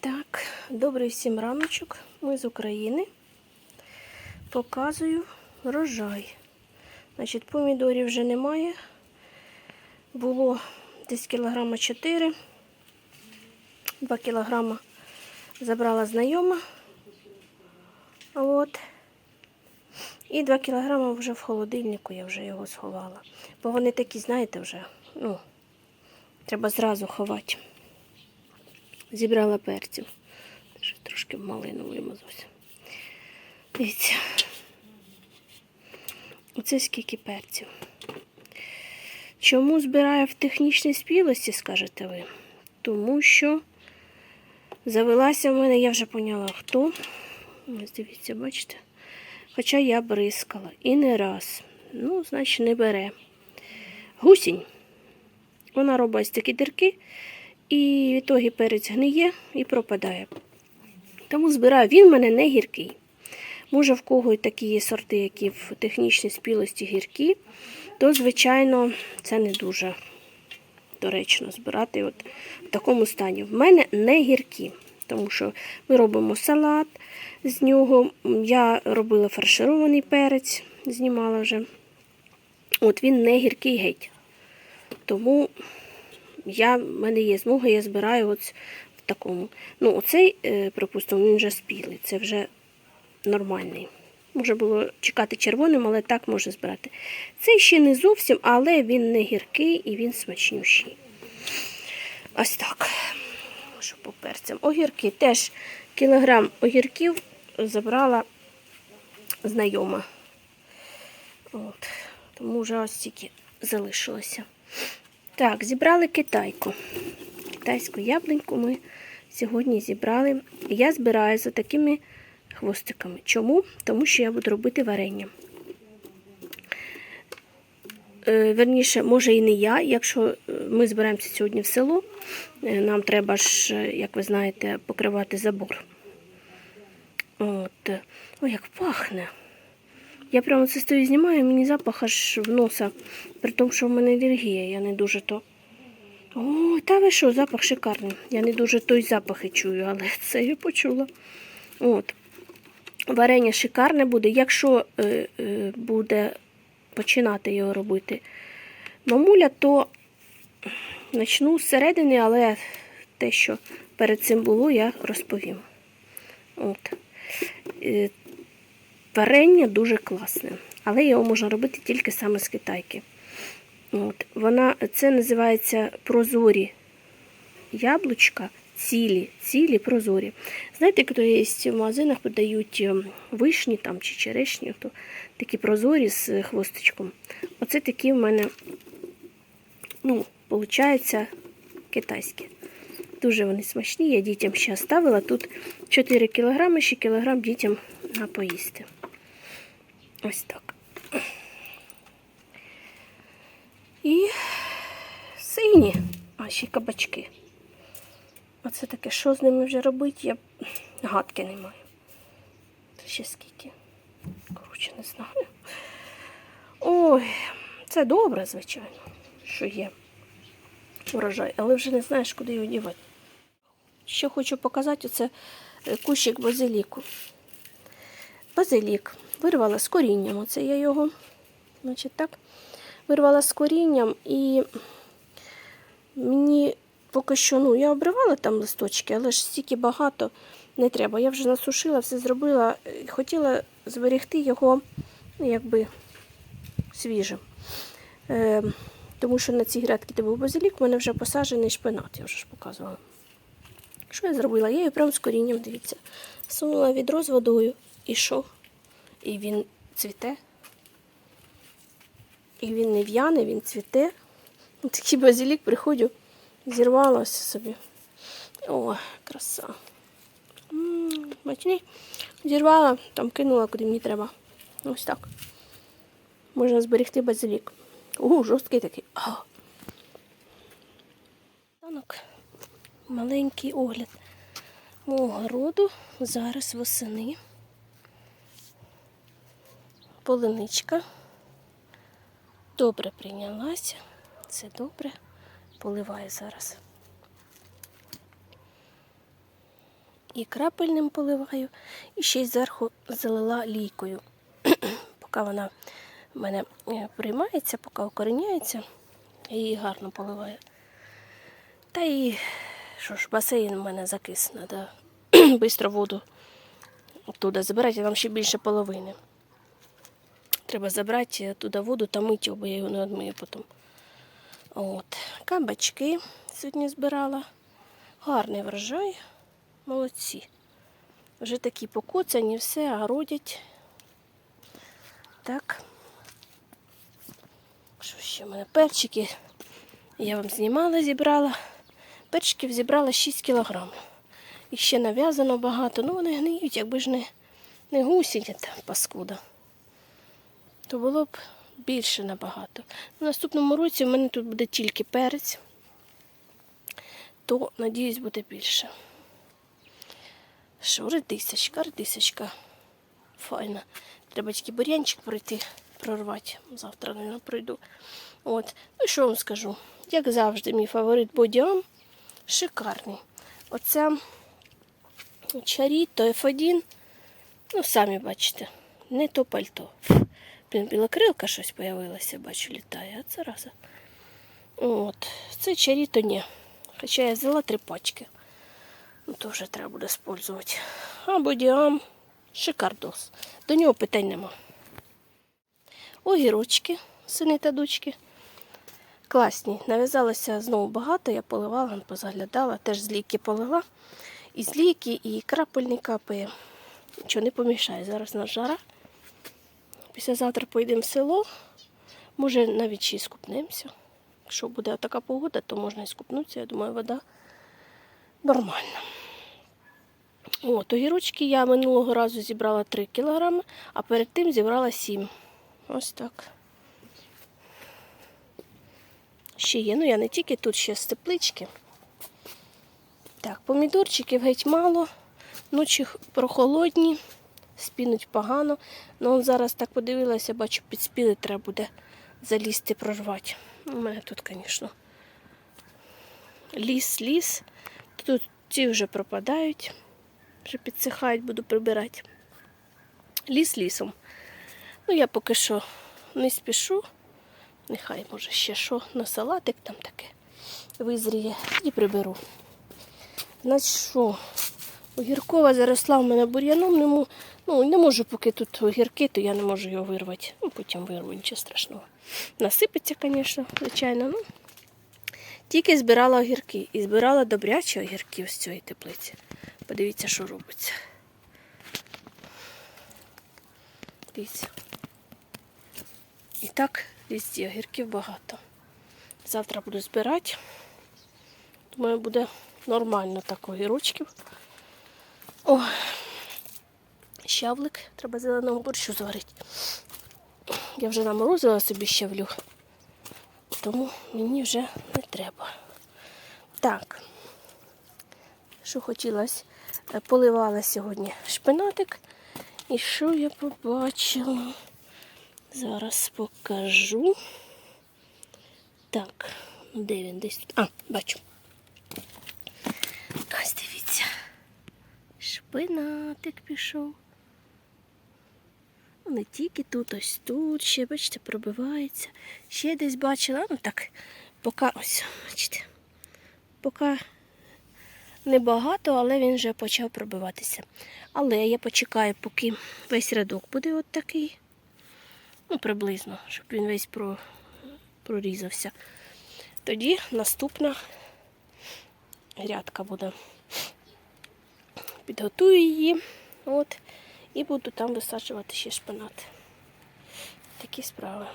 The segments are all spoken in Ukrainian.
Так, добрий всім раночок. Ми з України. Показую врожай. Значить, помідорів вже немає. Було десь кілограма 4. 2 кілограма забрала знайома. От. І 2 кілограма вже в холодильнику я вже його сховала. Бо вони такі, знаєте, вже, ну, треба зразу ховати. Зібрала перців. Ще Трошки малину вимазався. Дивіться. Оце скільки перців. Чому збираю в технічній спілості, скажете ви? Тому що завелася в мене, я вже поняла хто. Ось дивіться, бачите? Хоча я бризкала і не раз. Ну, значить, не бере. Гусінь. Вона робить такі дірки, і в ітогі перець гниє і пропадає. Тому збираю. Він в мене не гіркий. Може, в кого і такі є сорти, які в технічній спілості гіркі, то, звичайно, це не дуже доречно збирати от в такому стані. В мене не гіркі, тому що ми робимо салат з нього. Я робила фарширований перець, знімала вже. От він не гіркий геть. Тому я, в мене є змога, я збираю от в такому. Ну, оцей, е, припустимо, він вже спілий. Це вже нормальний. Може було чекати червоним, але так можна збирати. Цей ще не зовсім, але він не гіркий і він смачнющий. Ось так. Що по перцям. Огірки теж кілограм огірків забрала знайома. От. Тому вже ось тільки залишилося. Так, зібрали китайку. Китайську яблуньку ми сьогодні зібрали. Я збираю за такими хвостиками. Чому? Тому що я буду робити варення. Е, Верніше, може і не я, якщо е, ми зберемося сьогодні в село, е, нам треба ж, як ви знаєте, покривати забор. От. Ой, як пахне. Я прямо це стою знімаю, мені запах аж в носа. При тому, що в мене алергія, я не дуже то. Ой, та ви що, запах шикарний. Я не дуже той запах і чую, але це я почула. От. Варення шикарне буде, якщо е, е, буде починати його робити мамуля, то почну зсередини, але те, що перед цим було, я розповім. От. Е, Варення дуже класне, але його можна робити тільки саме з китайки. От. Вона, це називається прозорі яблучка, цілі, цілі прозорі. Знаєте, хто є в магазинах подають ем, вишні там, чи черешні, то такі прозорі з хвостичком. Оце такі в мене, ну, виходить, китайські. Дуже вони смачні. Я дітям ще оставила. Тут 4 кг, ще кілограм дітям на поїсти. Ось так. І сині, а ще кабачки. Оце таке, що з ними вже робити, я гадки не маю. Це ще скільки. Коротше, не знаю. Ой, це добре, звичайно, що є урожай, але вже не знаєш, куди його дівати. Що хочу показати, це кущик базиліку. Базилік. Вирвала з корінням. Оце я його, значить так, вирвала з корінням і мені поки що, ну, я обривала там листочки, але ж стільки багато не треба. Я вже насушила, все зробила. Хотіла зберегти його, ну, якби свіжим. Е, тому що на цій грядці, де був базилік, в мене вже посаджений шпинат, я вже ж показувала. Що я зробила? Я її прямо з корінням, дивіться, сунула відро з водою і що? І він цвіте. І він не в'яне, він цвіте. Такий базилік приходжу, зірвалася собі. О, краса. М, Бачні? Зірвала, там кинула, куди мені треба. Ось так. Можна зберегти базилік. О, жорсткий такий. Танок. Маленький огляд мого городу. Зараз восени. Полиничка. Добре прийнялася. Це добре. Поливаю зараз. і крапельним поливаю, і ще й зверху залила лійкою. Поки вона в мене е, приймається, поки укореняється, я її гарно поливаю. Та і що ж, басейн у мене закис, треба швидко воду туди забирати, там ще більше половини. Треба забрати туди воду та мити бо я його не відмию потім. От. Кабачки сьогодні збирала. Гарний врожай. Молодці. Вже такі покоцані, все, а родять. Так. Що ще в мене? Перчики. Я вам знімала, зібрала. Перчиків зібрала 6 кілограмів. І ще нав'язано багато. Ну вони гниють, якби ж не, не гусінь паскуда. То було б більше набагато. В наступному році в мене тут буде тільки перець, то, надіюсь, буде більше. Що, редисочка, редисочка. Файна. Треба тільки бур'янчик пройти, прорвати. Завтра, мабуть, пройду. От. Ну що вам скажу? Як завжди, мій фаворит бодіам шикарний. Оце чаріто F1. Ну, самі бачите, не то пальто. Білокрилка щось появилася, бачу, літає, а це раз. От. Це чаріто ні. Хоча я взяла три пачки. Ну, то вже треба буде спользувати. А бодіам шикардос. До нього питань нема. Огірочки, сини та дочки. Класні. Нав'язалося знову багато, я поливала, позаглядала, теж з полила. І з і крапельний капає. Нічого не помішає. Зараз на жара. Післязавтра поїдемо в село. Може, навіть ще й скупнемося. Якщо буде така погода, то можна і скупнутися. Я думаю, вода нормальна. От, огірочки я минулого разу зібрала 3 кілограми, а перед тим зібрала 7. Ось так. Ще є, ну я не тільки тут, ще з теплички. Так, помідорчиків геть мало. Ночі прохолодні, спінуть погано. Ну, зараз так подивилася, бачу, підспіли, треба буде залізти, прорвати. У мене тут, звісно, ліс, ліс. Тут ці вже пропадають, вже підсихають, буду прибирати. Ліс лісом. Ну, я поки що не спішу. Нехай, може, ще що на салатик там таке визріє і приберу. Значить, що? Огіркова заросла в мене бур'яном, не, ну, не можу, поки тут огірки, то я не можу його вирвати. Ну, потім вирву, нічого страшного. Насипеться, звісно, звичайно. Ну, тільки збирала огірки і збирала добрячі огірки з цієї теплиці. Подивіться, що робиться. Дивіться. І так, везде огірків багато. Завтра буду збирати. Думаю, буде нормально так огірочків. О, щавлик. Треба зеленого борщу зварити. Я вже наморозила собі щавлю, тому мені вже не треба. Так, що хотілося, Е, поливала сьогодні шпинатик. І що я побачила? Зараз покажу. Так, де він десь тут? А, бачу. Ось Шпинатик пішов. Не тільки тут, ось тут, ще, бачите, пробивається. Ще десь бачила, ну так, поки ось, бачите, поки небагато, але він вже почав пробиватися. Але я почекаю, поки весь рядок буде от такий. Ну, приблизно, щоб він весь про, прорізався. Тоді наступна грядка буде. Підготую її. От, і буду там висаджувати ще шпинат. Такі справи.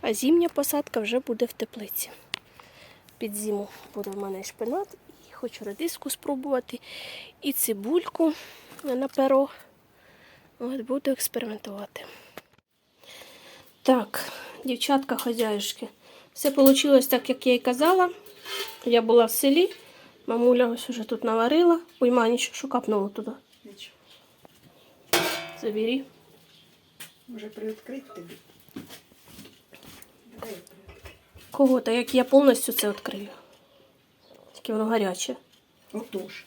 А зимня посадка вже буде в теплиці. Під зиму буде в мене шпинат, і хочу редиску спробувати, і цибульку на перо. От буду експериментувати. Так, дівчатка хазяюшки. Все вийшло так, як я і казала. Я була в селі, мамуля ось уже тут наварила. Ой, ма, нічого, що капнуло туди. Нічого. Забері. Може приоткрити тобі. Давай. Кого? Та як я повністю це відкрию. Тільки воно гаряче. Отож.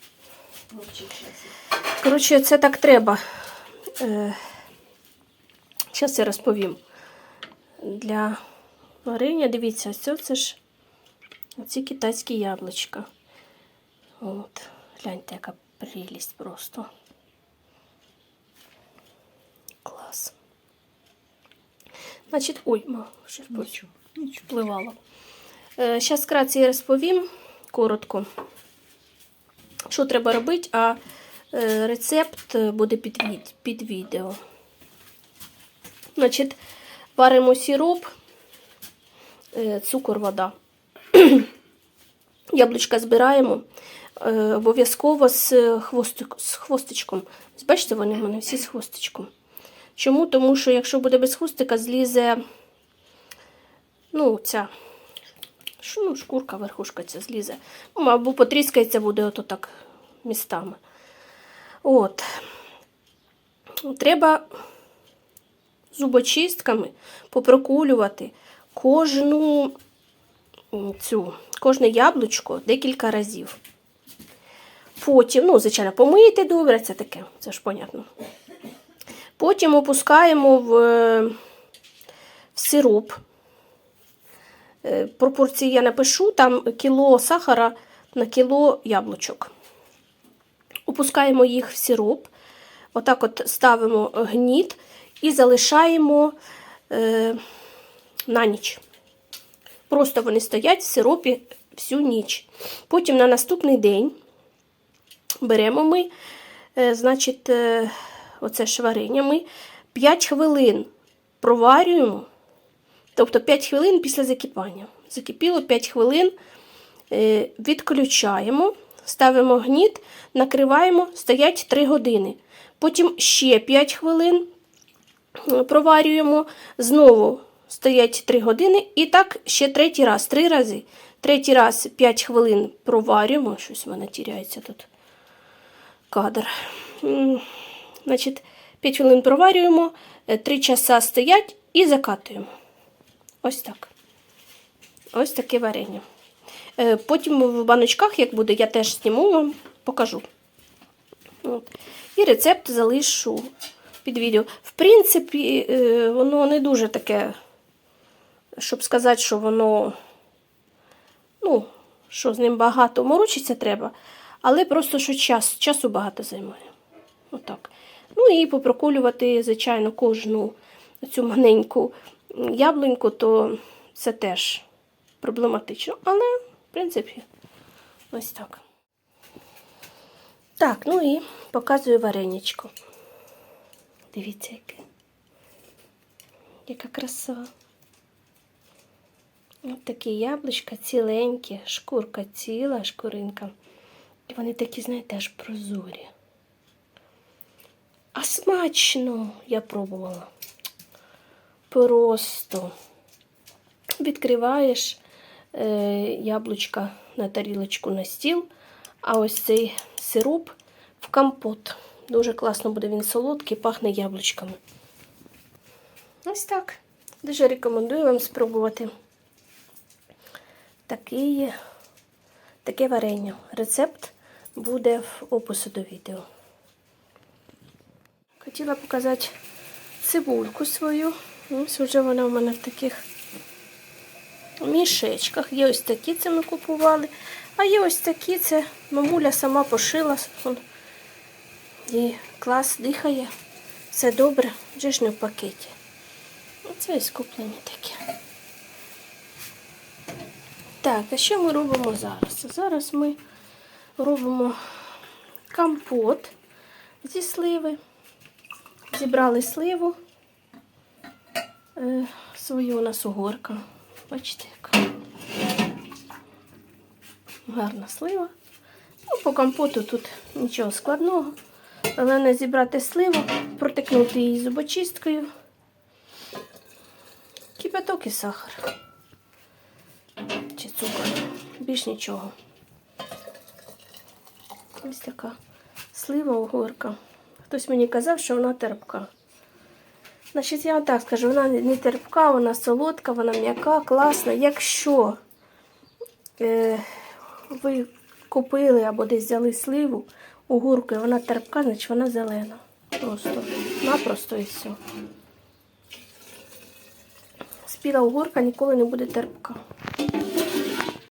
Коротше, це так треба. Е, Зараз я розповім. Для варення, дивіться, це, це ж ці китайські яблучка. От, гляньте, яка прелість просто. Клас. Значить, ой, ма, Нічого. Нічого. впливало. Зараз вкратце я розповім коротко, що треба робити, а е, рецепт буде під, від- під відео. Значить, варимо сироп, е, цукор, вода. Яблучка збираємо е, обов'язково з, хвостик, з хвостичком. Бачите, вони в мене всі з хвостичком. Чому? Тому що якщо буде без хвостика, злізе ну, ця ну, шкурка, верхушка ця злізе. Ну, або потріскається буде ото так містами. От. Треба зубочистками попрокулювати кожну цю, кожне яблучко декілька разів. Потім, ну, звичайно, помити добре, це таке, це ж понятно. Потім опускаємо в, е, в сироп. Е, Пропорції я напишу, там кіло сахара на кіло яблучок. Опускаємо їх в сироп, отак от ставимо гніт і залишаємо е, на ніч. Просто вони стоять в сиропі всю ніч. Потім на наступний день беремо ми, е, значить, е, оце ж варення, ми 5 хвилин проварюємо. Тобто 5 хвилин після закипання. Закипіло 5 хвилин, е, відключаємо, ставимо гніт, накриваємо, стоять 3 години. Потім ще 5 хвилин проварюємо, знову стоять 3 години. І так ще третій раз, 3 рази. Третій раз 5 хвилин проварюємо. Щось в мене тіряється тут кадр. Значить, 5 хвилин проварюємо, 3 часа стоять і закатуємо. Ось так. Ось таке варення. Е, Потім в баночках, як буде, я теж зніму вам, покажу. От. І рецепт залишу під відео. В принципі, е, воно не дуже таке, щоб сказати, що воно, ну, що з ним багато морочиться треба, але просто що час, часу багато займає. Отак. Ну і попроколювати, звичайно, кожну цю маленьку яблуньку, то це теж проблематично. Але, в принципі, ось так. Так, ну і показую вареничко. Дивіться, яке. Яка краса. Ось такі яблучка ціленькі, шкурка ціла, шкуринка. І вони такі, знаєте, аж прозорі. А смачно я пробувала. Просто відкриваєш е, яблучка на тарілочку на стіл, а ось цей сироп в компот. Дуже класно буде він солодкий, пахне яблучками. Ось так. Дуже рекомендую вам спробувати такий, таке варення. Рецепт буде в описі до відео. Хотіла показати цибульку свою. Ось вже вона в мене в таких мішечках. Є ось такі, це ми купували. А є ось такі, це мамуля сама пошила. І клас дихає. Все добре, вже ж не в пакеті. Оце ось куплені такі. Так, а що ми робимо зараз? Зараз ми робимо компот зі сливи. Зібрали сливу. Е, свою у нас угорка. Бачите, яка гарна слива. Ну, по компоту тут нічого складного. Головне зібрати сливу, протикнути її зубочисткою. Кипяток і сахар. Чи цукор. Більш нічого. Ось така слива угорка. Хтось мені казав, що вона терпка. Значить, я вам так скажу, вона не терпка, вона солодка, вона м'яка, класна. Якщо е, ви купили або десь взяли сливу, огурку, і вона терпка, значить вона зелена. Просто напросто і все. Спіла огурка ніколи не буде терпка.